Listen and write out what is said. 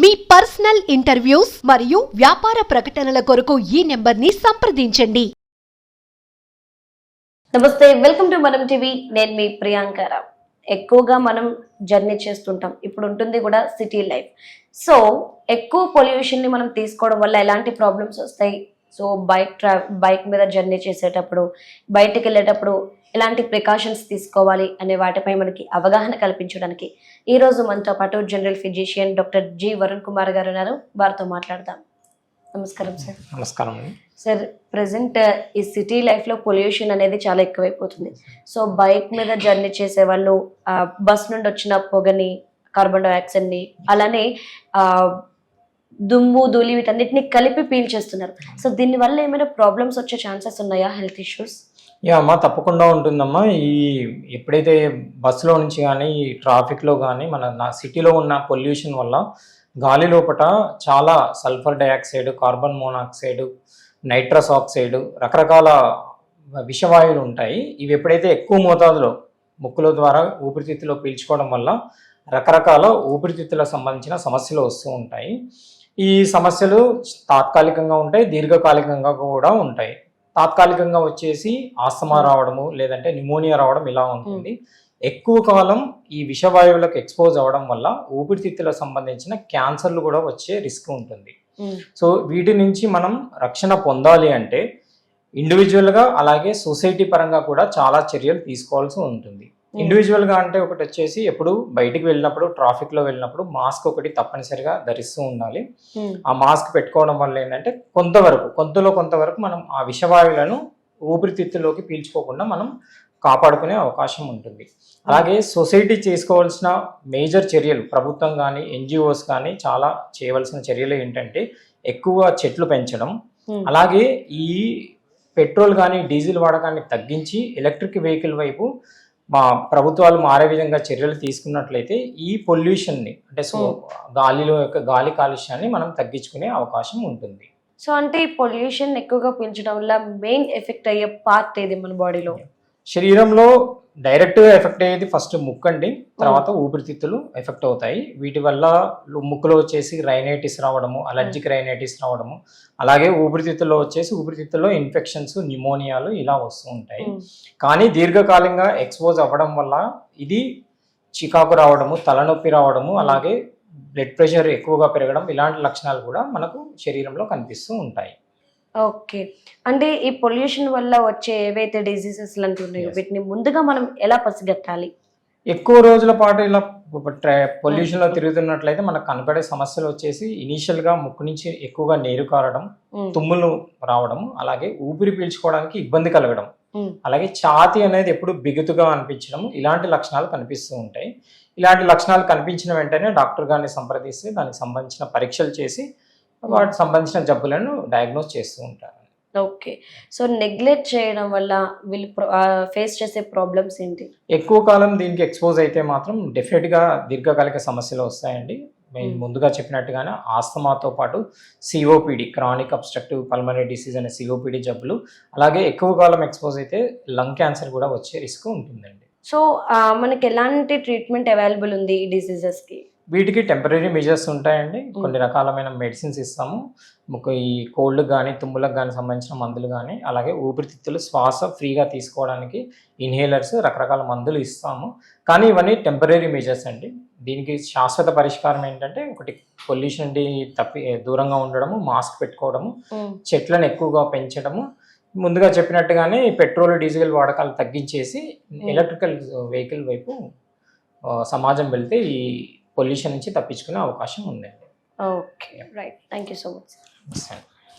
మీ personal interviews మరియు వ్యాపార ప్రకటనల కొరకు ఈ నెంబర్ని సంప్రదించండి. నమస్తే వెల్కమ్ టు మనం టీవీ. నేను మీ ప్రియాంకారావు ఎక్కువగా మనం జర్నీ చేస్తుంటాం. ఇప్పుడు ఉంటుంది కూడా సిటీ లైఫ్. సో ఎక్కువ పొల్యూషన్ని మనం తీసుకోవడం వల్ల ఎలాంటి ప్రాబ్లమ్స్ వస్తాయి? సో బైక్ ట్రా బైక్ మీద జర్నీ చేసేటప్పుడు బయటికి వెళ్ళేటప్పుడు ఎలాంటి ప్రికాషన్స్ తీసుకోవాలి అనే వాటిపై మనకి అవగాహన కల్పించడానికి ఈ రోజు మనతో పాటు general physician doctor G Varun Kumar గారు ఉన్నారు. వారితో మాట్లాడదాం. నమస్కారం సార్. నమస్కారం సార్ ప్రజెంట్ ఈ సిటీ లైఫ్లో పొల్యూషన్ అనేది చాలా ఎక్కువైపోతుంది. సో బైక్ మీద జర్నీ చేసే వాళ్ళు బస్ నుండి వచ్చిన పొగని కార్బన్ డైఆక్సైడ్ని అలానే దుమ్ము ధూళి వీటన్నిటిని కలిపి పీల్చేస్తున్నారు. సో దీనివల్ల ఏమైనా ప్రాబ్లమ్స్ వచ్చే ఛాన్సెస్ ఉన్నాయా హెల్త్ ఇష్యూస్? యా అమ్మా తప్పకుండా ఉంటుందమ్మా. ఈ ఎప్పుడైతే బస్సులో నుంచి కానీ ఈ ట్రాఫిక్లో కానీ మన నా సిటీలో ఉన్న పొల్యూషన్ వల్ల గాలి లోపట చాలా sulphur dioxide carbon monoxide nitrous oxide రకరకాల విషవాయువులు ఉంటాయి. ఇవి ఎప్పుడైతే ఎక్కువ మోతాదులో ముక్కుల ద్వారా ఊపిరితిత్తులో పీల్చుకోవడం వల్ల రకరకాల ఊపిరితిత్తులకు సంబంధించిన సమస్యలు వస్తూ ఉంటాయి. ఈ సమస్యలు తాత్కాలికంగా ఉంటాయి దీర్ఘకాలికంగా కూడా ఉంటాయి. తాత్కాలికంగా వచ్చేసి ఆస్తమా రావడము లేదంటే న్యూమోనియా రావడం ఇలా ఉంటుంది. ఎక్కువ కాలం ఈ విషవాయువులకు ఎక్స్పోజ్ అవ్వడం వల్ల ఊపిరితిత్తులకు సంబంధించిన క్యాన్సర్లు కూడా వచ్చే రిస్క్ ఉంటుంది. సో వీటి నుంచి మనం రక్షణ పొందాలి అంటే ఇండివిజువల్గా అలాగే సొసైటీ పరంగా కూడా చాలా చర్యలు తీసుకోవాల్సి ఉంటుంది. ఇండివిజువల్గా అంటే ఒకటి వచ్చేసి ఎప్పుడు బయటికి వెళ్ళినప్పుడు ట్రాఫిక్లో వెళ్ళినప్పుడు మాస్క్ ఒకటి తప్పనిసరిగా ధరిస్తూ ఉండాలి. ఆ మాస్క్ పెట్టుకోవడం వల్ల ఏంటంటే కొంతవరకు కొంతలో కొంతవరకు మనం ఆ విషవాయువులను ఊపిరితిత్తులోకి పీల్చుకోకుండా మనం కాపాడుకునే అవకాశం ఉంటుంది. అలాగే సొసైటీ చేసుకోవాల్సిన మేజర్ చర్యలు ప్రభుత్వం కానీ ఎన్జిఓస్ కానీ చాలా చేయవలసిన చర్యలు ఏంటంటే ఎక్కువ చెట్లు పెంచడం. అలాగే ఈ పెట్రోల్ కానీ డీజిల్ వాడకాన్ని తగ్గించి ఎలక్ట్రిక్ వెహికల్ వైపు మా ప్రభుత్వాలు మారే విధంగా చర్యలు తీసుకున్నట్లయితే ఈ పొల్యూషన్ని అంటే సో గాలిలో యొక్క గాలి కాలుష్యాన్ని మనం తగ్గించుకునే అవకాశం ఉంటుంది. సో అంటే ఈ పొల్యూషన్ ఎక్కువగా పీల్చడం వల్ల మెయిన్ ఎఫెక్ట్ అయ్యే పార్ట్ ఏది మన బాడీలో శరీరంలో డైరెక్ట్గా ఎఫెక్ట్ అయ్యేది ఫస్ట్ ముక్కు అండి. తర్వాత ఊపిరితిత్తులు ఎఫెక్ట్ అవుతాయి. వీటి వల్ల ముక్కులో వచ్చేసి రైనైటిస్ రావడము అలర్జిక్ రైనైటిస్ రావడము అలాగే ఊపిరితిత్తుల్లో వచ్చేసి ఊపిరితిత్తుల్లో ఇన్ఫెక్షన్స్ న్యూమోనియాలు ఇలా వస్తూ ఉంటాయి. కానీ దీర్ఘకాలంగా ఎక్స్పోజ్ అవ్వడం వల్ల ఇది చికాకు రావడము తలనొప్పి రావడము అలాగే బ్లడ్ ప్రెషర్ ఎక్కువగా పెరగడం ఇలాంటి లక్షణాలు కూడా మనకు శరీరంలో కనిపిస్తూ ఉంటాయి. ఓకే. అంటే ఈ పొల్యూషన్ వల్ల వచ్చే ఏవైతే డిసీజెస్ లాంటి ఉన్నాయో. వీటిని ముందుగా మనం ఎలా పసిగట్టాలి? ఎక్కువ రోజుల పాటు ఇలా పొల్యూషన్లో తిరుగుతున్నట్లయితే మనకు కనపడే సమస్యలు వచ్చేసి ఇనీషియల్గా ముక్కు నుంచి ఎక్కువగా నీరు కారడం ఉమ్, తుమ్ములు రావడం అలాగే ఊపిరి పీల్చుకోవడానికి ఇబ్బంది కలగడం. ఉమ్, అలాగే ఛాతి అనేది ఎప్పుడు బిగుతుగా అనిపించడం ఇలాంటి లక్షణాలు కనిపిస్తూ ఉంటాయి. ఇలాంటి లక్షణాలు కనిపించిన వెంటనే డాక్టర్ గారిని సంప్రదిస్తే దానికి సంబంధించిన పరీక్షలు చేసి వాటికి సంబంధించిన జబ్బులను డయాగ్నోస్ చేస్తూ ఉంటారు. ఓకే. సో నెగ్లెక్ట్ చేయడం వల్ల వీళ్ళు ఫేస్ చేసే ప్రాబ్లమ్స్ ఏంటి? ఎక్కువ కాలం దీనికి ఎక్స్పోజ్ అయితే మాత్రం డెఫినెట్గా దీర్ఘకాలిక సమస్యలు వస్తాయండి. మేము Hmm. ముందుగా చెప్పినట్టుగానే ఆస్తమాతో పాటు COPD chronic obstructive pulmonary disease అనే సిఓపిడి జబ్బులు అలాగే ఎక్కువ కాలం ఎక్స్పోజ్ అయితే లంగ్ క్యాన్సర్ కూడా వచ్చే రిస్క్ ఉంటుందండి. సో మనకి ఎలాంటి ట్రీట్మెంట్ అవైలబుల్ ఉంది ఈ డిసీజెస్కి? వీటికి టెంపరీ మెజర్స్ ఉంటాయండి. కొన్ని రకాలమైన మెడిసిన్స్ ఇస్తాము. ఈ కోల్డ్ కానీ తుమ్ములకు కానీ సంబంధించిన మందులు కానీ అలాగే ఊపిరితిత్తులు శ్వాస ఫ్రీగా తీసుకోవడానికి ఇన్హేలర్స్ రకరకాల మందులు ఇస్తాము. కానీ ఇవన్నీ టెంపరీ మెజర్స్ అండి. దీనికి శాశ్వత పరిష్కారం ఏంటంటే ఒకటి పొల్యూషన్ తప్పి దూరంగా ఉండడము మాస్క్ పెట్టుకోవడము చెట్లను ఎక్కువగా పెంచడము. ముందుగా చెప్పినట్టుగానే పెట్రోల్ డీజిల్ వాడకాలు తగ్గించేసి ఎలక్ట్రికల్ వెహికల్ వైపు సమాజం వెళ్తే ఈ పొల్యూషన్ నుంచి తప్పించుకునే అవకాశం ఉందండి. Okay right thank you so much